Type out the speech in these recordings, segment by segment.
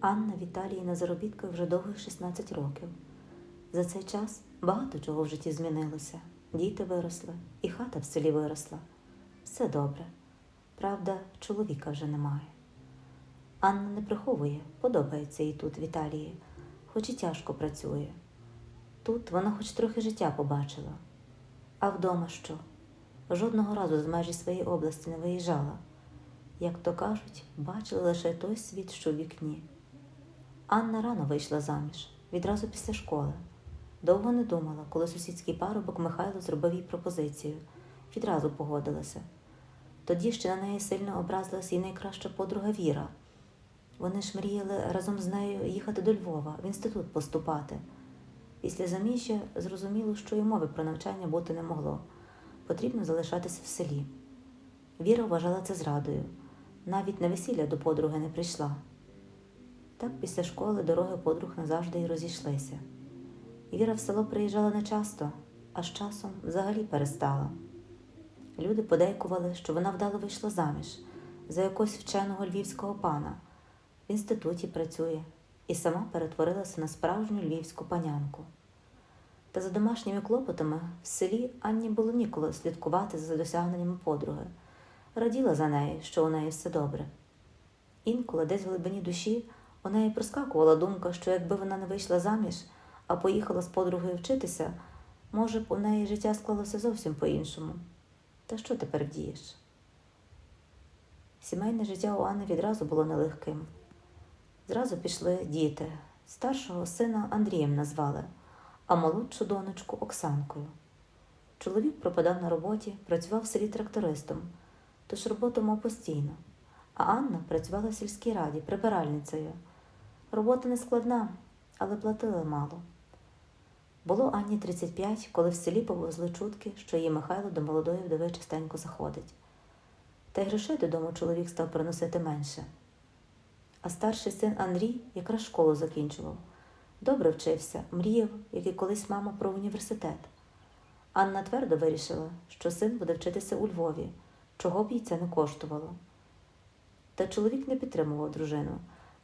Анна в Італії на заробітках вже довгих 16 років. За цей час багато чого в житті змінилося. Діти виросли, і хата в селі виросла. Все добре. Правда, чоловіка вже немає. Анна не приховує, подобається їй тут, в Італії, хоч і тяжко працює. Тут вона хоч трохи життя побачила. А вдома що? Жодного разу з межі своєї області не виїжджала. Як то кажуть, бачила лише той світ, що в вікні. Анна рано вийшла заміж, відразу після школи. Довго не думала, коли сусідський парубок Михайло зробив їй пропозицію. Відразу погодилася. Тоді ще на неї сильно образилась її найкраща подруга Віра. Вони ж мріяли разом з нею їхати до Львова, в інститут поступати. Після заміжжя зрозуміло, що й мови про навчання бути не могло. Потрібно залишатися в селі. Віра вважала це зрадою. Навіть на весілля до подруги не прийшла. Так після школи дороги подруг назавжди й розійшлися. Віра в село приїжджала не часто, а з часом взагалі перестала. Люди подейкували, що вона вдало вийшла заміж за якогось вченого львівського пана, в інституті працює і сама перетворилася на справжню львівську панянку. Та за домашніми клопотами в селі Анні було ніколи слідкувати за досягненнями подруги, раділа за нею, що у неї все добре. Інколи десь в глибині душі у неї проскакувала думка, що якби вона не вийшла заміж, а поїхала з подругою вчитися, може б у неї життя склалося зовсім по-іншому. Та що тепер вдієш? Сімейне життя у Анни відразу було нелегким. Зразу пішли діти. Старшого сина Андрієм назвали, а молодшу донечку Оксанкою. Чоловік пропадав на роботі, працював в селі трактористом, тож роботу мав постійно. А Анна працювала в сільській раді прибиральницею. Робота не складна, але платили мало. Було Анні 35, коли в селі повезли чутки, що її Михайло до молодої вдови частенько заходить. Та й грошей додому чоловік став приносити менше. А старший син Андрій якраз школу закінчував. Добре вчився, мріяв, як і колись мама про університет. Анна твердо вирішила, що син буде вчитися у Львові, чого б їй це не коштувало. Та чоловік не підтримував дружину.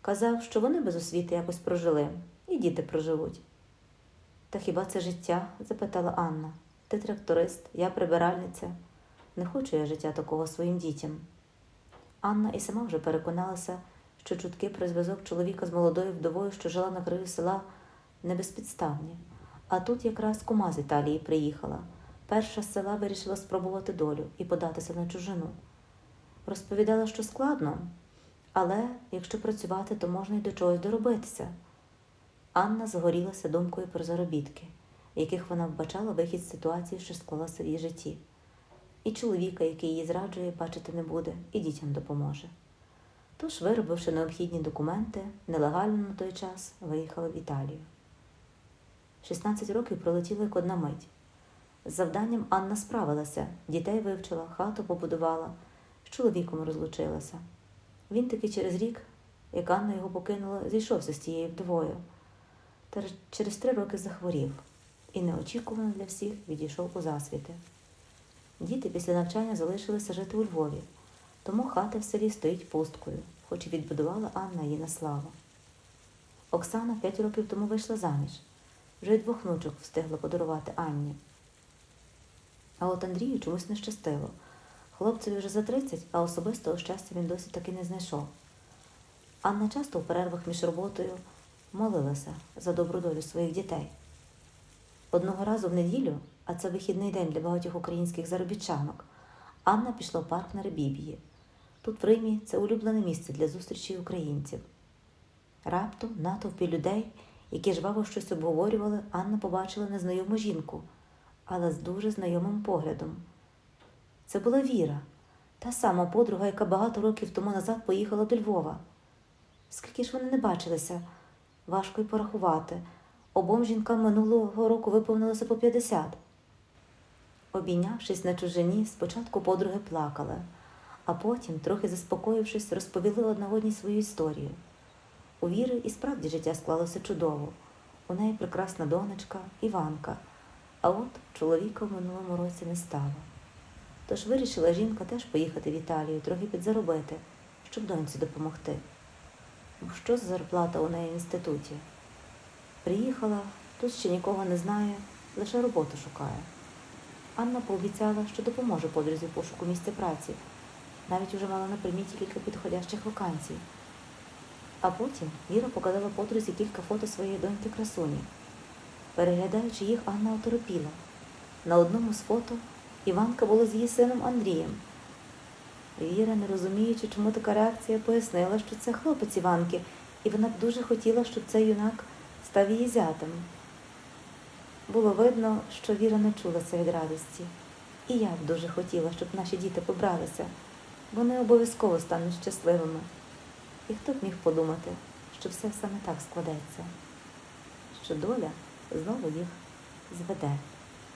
Казав, що вони без освіти якось прожили, і діти проживуть. Та хіба це життя? запитала Анна. Ти тракторист, я прибиральниця. Не хочу я життя такого своїм дітям. Анна і сама вже переконалася, що чутки про зв'язок чоловіка з молодою вдовою, що жила на краю села, не безпідставні. А тут якраз кума з Італії приїхала. Перша з села вирішила спробувати долю і податися на чужину. Розповідала, що складно, але якщо працювати, то можна й до чогось доробитися. Анна загорілася думкою про заробітки, яких вона вбачала вихід з ситуації, що склалася в її житті. І чоловіка, який її зраджує, бачити не буде, і дітям допоможе. Тож, виробивши необхідні документи, нелегально на той час виїхала в Італію. 16 років пролетіли як одна мить. З завданням Анна справилася, дітей вивчила, хату побудувала, з чоловіком розлучилася. Він таки через рік, як Анна його покинула, зійшовся з тією вдовою. Та через три роки захворів і неочікувано для всіх відійшов у засвіти. Діти після навчання залишилися жити у Львові, тому хата в селі стоїть пусткою, хоч і відбудувала Анна її на славу. Оксана п'ять років тому вийшла заміж, вже й двох внучок встигла подарувати Анні. А от Андрію чомусь не щастило. Хлопцеві вже за 30, а особистого щастя він досі таки не знайшов. Анна часто в перервах між роботою молилася за добру долю своїх дітей. Одного разу в неділю, а це вихідний день для багатьох українських заробітчанок, Анна пішла в парк на Ребіб'ї. Тут в Римі це улюблене місце для зустрічі українців. Раптом натовпі людей, які жваво щось обговорювали, Анна побачила незнайому жінку, але з дуже знайомим поглядом. Це була Віра, та сама подруга, яка багато років тому назад поїхала до Львова. Скільки ж вони не бачилися, важко й порахувати. Обом жінкам минулого року виповнилося по 50. Обійнявшись на чужині, спочатку подруги плакали, а потім, трохи заспокоївшись, розповіли одна одній свою історію. У Віри і справді життя склалося чудово. У неї прекрасна донечка, Іванка, а от чоловіка в минулому році не стало. Тож вирішила жінка теж поїхати в Італію, трохи підзаробити, щоб доньці допомогти. Ну, Що за зарплата у неї в інституті? Приїхала, тут ще нікого не знає, лише роботу шукає. Анна пообіцяла, що допоможе подрузі в пошуку місця праці. Навіть уже мала на приміті кілька підходящих вакансій. А потім Віра показала подрузі кілька фото своєї доньки красуні. Переглядаючи їх, Анна оторопіла. На одному з фото Іванка була з її сином Андрієм. Віра, не розуміючи, чому така реакція, пояснила, що це хлопець Іванки, і вона б дуже хотіла, щоб цей юнак став її зятем. Було видно, що Віра не чула це від радості. І я б дуже хотіла, щоб наші діти побралися. Вони обов'язково стануть щасливими. І хто б міг подумати, що все саме так складеться, що доля знову їх зведе.